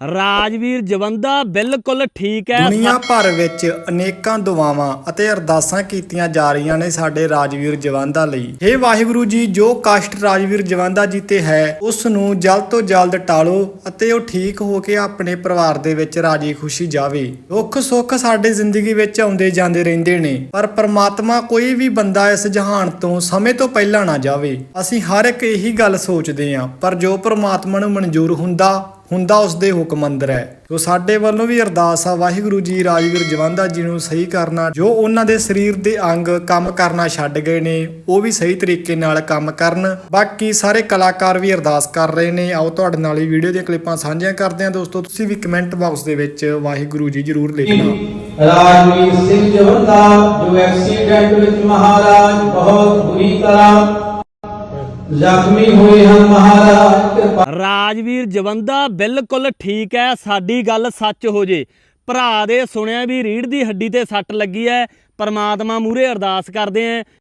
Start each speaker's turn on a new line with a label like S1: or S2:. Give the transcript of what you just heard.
S1: ਰਾਜਵੀਰ ਜਵੰਦਾ ਬਿਲਕੁਲ ਠੀਕ ਹੈ।
S2: ਦੁਨੀਆ ਭਰ ਵਿੱਚ ਅਨੇਕਾਂ ਦੁਆਵਾਂ ਅਤੇ ਅਰਦਾਸਾਂ ਕੀਤੀਆਂ ਜਾ ਰਹੀਆਂ ਨੇ ਸਾਡੇ ਰਾਜਵੀਰ ਜਵਾਂਦਾ ਲਈ। हे ਵਾਹਿਗੁਰੂ ਜੀ, ਜੋ ਕਸ਼ਟ ਰਾਜਵੀਰ ਜਵਾਂਦਾ ਜੀ ਤੇ ਹੈ, ਉਸ ਨੂੰ ਜਲਦ ਤੋਂ ਜਲਦ ਟਾਲੋ ਅਤੇ ਉਹ ਠੀਕ ਹੋ ਕੇ ਆਪਣੇ ਪਰਿਵਾਰ ਦੇ ਵਿੱਚ ਰਾਜੀ ਖੁਸ਼ੀ ਜਾਵੇ। ਦੁੱਖ ਸੁੱਖ ਸਾਡੇ ਜ਼ਿੰਦਗੀ ਵਿੱਚ ਆਉਂਦੇ ਜਾਂਦੇ ਰਹਿੰਦੇ ਨੇ, ਪਰ ਪ੍ਰਮਾਤਮਾ ਕੋਈ ਵੀ ਬੰਦਾ ਇਸ ਜਹਾਨ ਤੋਂ ਸਮੇਂ ਤੋਂ ਪਹਿਲਾਂ ਨਾ ਜਾਵੇ। ਅਸੀਂ ਹਰ ਇੱਕ ਇਹੀ ਗੱਲ ਸੋਚਦੇ ਹਾਂ, ਪਰ ਜੋ ਪ੍ਰਮਾਤਮਾ ਨੂੰ ਮਨਜ਼ੂਰ ਹੁੰਦਾ ਹੁੰਦਾ ਉਸ ਦੇ ਹੁਕਮ ਅੰਦਰ ਹੈ। ਸੋ ਸਾਡੇ ਵੱਲੋਂ ਵੀ ਅਰਦਾਸ ਆ, ਵਾਹਿਗੁਰੂ ਜੀ, ਰਾਜਵੀਰ ਜਵੰਦਾ ਜੀ ਨੂੰ ਸਹੀ ਕਰਨਾ, ਜੋ ਉਹਨਾਂ ਦੇ ਸਰੀਰ ਦੇ ਅੰਗ ਕੰਮ ਕਰਨਾ ਛੱਡ ਗਏ ਨੇ, ਉਹ ਵੀ ਸਹੀ ਤਰੀਕੇ ਨਾਲ ਕੰਮ ਕਰਨ। ਬਾਕੀ ਸਾਰੇ ਕਲਾਕਾਰ ਵੀ ਅਰਦਾਸ ਕਰ ਰਹੇ ਨੇ। ਆਓ ਤੁਹਾਡੇ ਨਾਲ ਇਹ ਵੀਡੀਓ ਦੀਆਂ ਕਲਿੱਪਾਂ ਸਾਂਝੀਆਂ ਕਰਦੇ ਹਾਂ। ਦੋਸਤੋ, ਤੁਸੀਂ ਵੀ ਕਮੈਂਟ ਬਾਕਸ ਦੇ ਵਿੱਚ ਵਾਹਿਗੁਰੂ ਜੀ ਜ਼ਰੂਰ ਲਿਖਣਾ।
S3: ਰਾਜਵੀਰ ਸਿੰਘ ਜਵੰਦਾ, ਜੋ ਐਕਸੀਡੈਂਟ ਵਿੱਚ ਮਹਾਰਾਜ ਬਹੁਤ ਬੁਰੀ ਤਰ੍ਹਾਂ ਜ਼ਖਮੀ ਹੋਏ ਹਨ ਮਹਾਰਾਜ।
S1: ਰਾਜਵੀਰ ਜਵੰਦਾ ਬਿਲਕੁਲ ਠੀਕ ਹੈ, ਸਾਡੀ ਗੱਲ ਸੱਚ ਹੋ ਜੇ। ਭਰਾ ਦੇ ਸੁਣਿਆ ਵੀ ਰੀੜ ਦੀ ਹੱਡੀ ਤੇ ਸੱਟ ਲੱਗੀ ਹੈ, ਪਰਮਾਤਮਾ ਮੂਰੇ ਅਰਦਾਸ ਕਰਦੇ ਆਂ